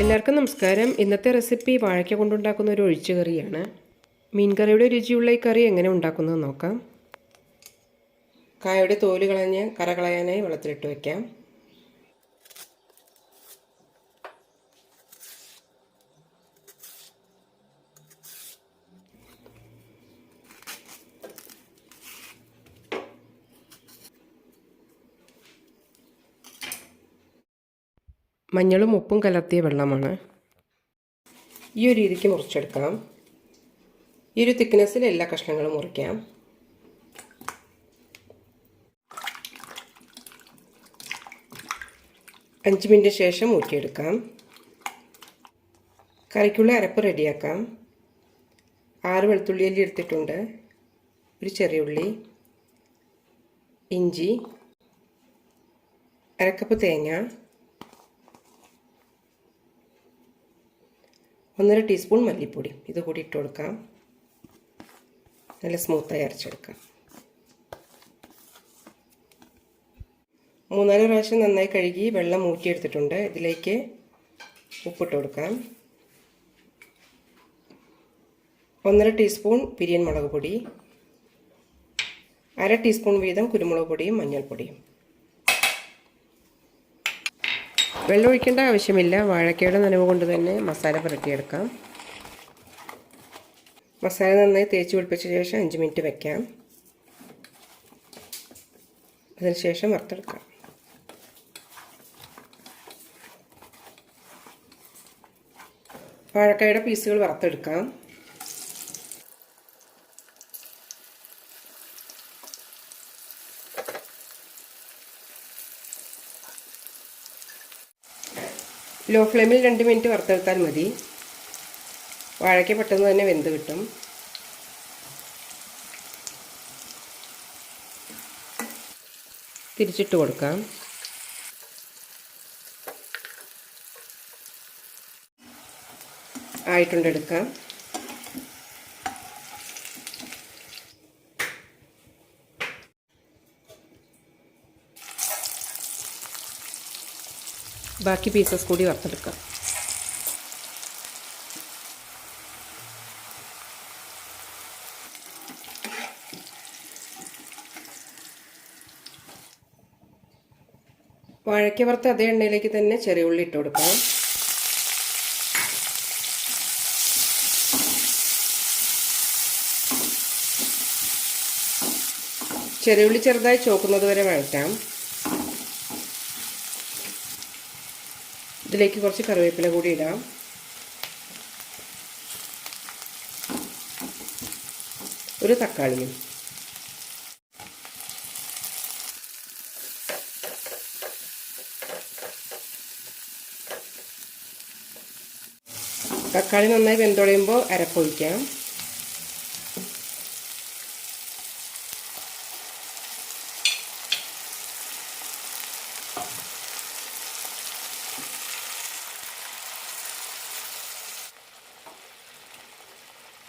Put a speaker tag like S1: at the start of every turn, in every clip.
S1: എല്ലാവർക്കും നമസ്കാരം. ഇന്നത്തെ റെസിപ്പി വാഴയ്ക്ക കൊണ്ടുണ്ടാക്കുന്ന ഒരു ഒഴിച്ചു കറിയാണ് മീൻ കറിയുടെ രുചിയുള്ള ഈ കറി എങ്ങനെ ഉണ്ടാക്കുന്നത് നോക്കാം. കായയുടെ തോൽ കളഞ്ഞ് കറ കളയാനായി വെള്ളത്തിലിട്ട് വയ്ക്കാം മഞ്ഞളും ഉപ്പും കലർത്തിയ വെള്ളമാണ്. ഈ ഒരു രീതിക്ക് മുറിച്ചെടുക്കാം. ഈ ഒരു തിക്നെസ്സിൽ എല്ലാ കഷ്ണങ്ങളും മുറിക്കാം. അഞ്ച് മിനിറ്റ് ശേഷം ഊറ്റിയെടുക്കാം. കറിക്കുള്ള അരപ്പ് റെഡിയാക്കാം. ആറ് വെളുത്തുള്ളി അല്ലി എടുത്തിട്ടുണ്ട്. ഒരു ചെറിയ ഉള്ളി. ഇഞ്ചി. അരക്കപ്പ് തേങ്ങ. ഒന്നര ടീസ്പൂൺ മല്ലിപ്പൊടി. ഇത് കൂടി ഇട്ട് കൊടുക്കാം. നല്ല സ്മൂത്തായി അരച്ചെടുക്കാം. മൂന്നാൽ പ്രാവശ്യം നന്നായി കഴുകി വെള്ളം ഊറ്റിയെടുത്തിട്ടുണ്ട്. ഇതിലേക്ക് ഉപ്പിട്ട് കൊടുക്കാം. ഒന്നര ടീസ്പൂൺ പിരിയൻ മുളക് പൊടി. അര ടീസ്പൂൺ വീതം കുരുമുളക് പൊടിയും മഞ്ഞൾപ്പൊടിയും. വെള്ളം ഒഴിക്കേണ്ട ആവശ്യമില്ല. വാഴക്കയുടെ നനവ് കൊണ്ട് തന്നെ മസാല പുരട്ടിയെടുക്കാം. മസാല നന്നായി തേച്ച് പിടിപ്പിച്ച ശേഷം അഞ്ച് മിനിറ്റ് വയ്ക്കാം അതിനുശേഷം വറുത്തെടുക്കാം. വാഴക്കയുടെ പീസുകൾ വറുത്തെടുക്കാം. ലോ ഫ്ലെയിമിൽ രണ്ട് മിനിറ്റ് വറുത്തെടുത്താൽ മതി. വാഴയ്ക്ക് പെട്ടെന്ന് തന്നെ വെന്ത് കിട്ടും. തിരിച്ചിട്ട് കൊടുക്കാം. ആയിട്ടുണ്ട് എടുക്കാം. ബാക്കി പീസസ് കൂടി വറുത്തെടുക്കാം. വാഴയ്ക്ക വറുത്ത അതേ എണ്ണയിലേക്ക് തന്നെ ചെറിയ ഉള്ളി ഇട്ട് കൊടുക്കാം. ചെറിയ ഉള്ളി ചെറുതായി ചോക്കുന്നത് വരെ വഴറ്റാം. ഇതിലേക്ക് കുറച്ച് കറിവേപ്പില കൂടി ഇടാം. ഒരു തക്കാളിയും. തക്കാളി നന്നായി വെന്തുടയുമ്പോൾ അരപ്പൊഴിക്കാം.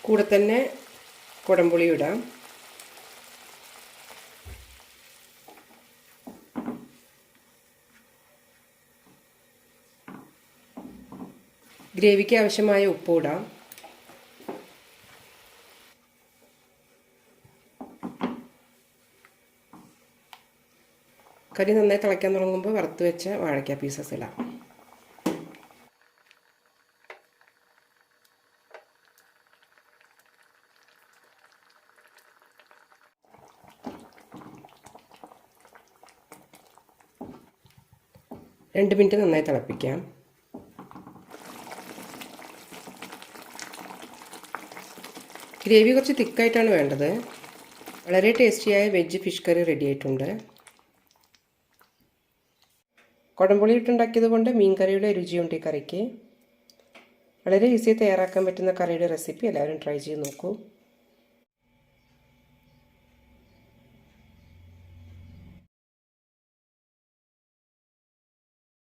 S1: കൂടെ തന്നെ കുടംപുളി ഇടാം. ഗ്രേവിക്ക് ആവശ്യമായ ഉപ്പ് ഇടാം. കറി നന്നായി തിളയ്ക്കാൻ തുടങ്ങുമ്പോൾ വറുത്ത് വെച്ച വാഴയ്ക്ക പീസസ് ഇടാം. രണ്ട് മിനിറ്റ് നന്നായി തിളപ്പിക്കാം. ഗ്രേവി കുറച്ച് തിക്കായിട്ടാണ് വേണ്ടത്. വളരെ ടേസ്റ്റിയായ വെജ് ഫിഷ് കറി റെഡി ആയിട്ടുണ്ട്. കുടംപുളി ഇട്ടുണ്ടാക്കിയത് കൊണ്ട് മീൻ കറിയുടെ രുചിയുണ്ട് ഈ കറിക്ക്. വളരെ ഈസി തയ്യാറാക്കാൻ പറ്റുന്ന കറിയുടെ റെസിപ്പി എല്ലാവരും ട്രൈ ചെയ്ത് നോക്കൂ.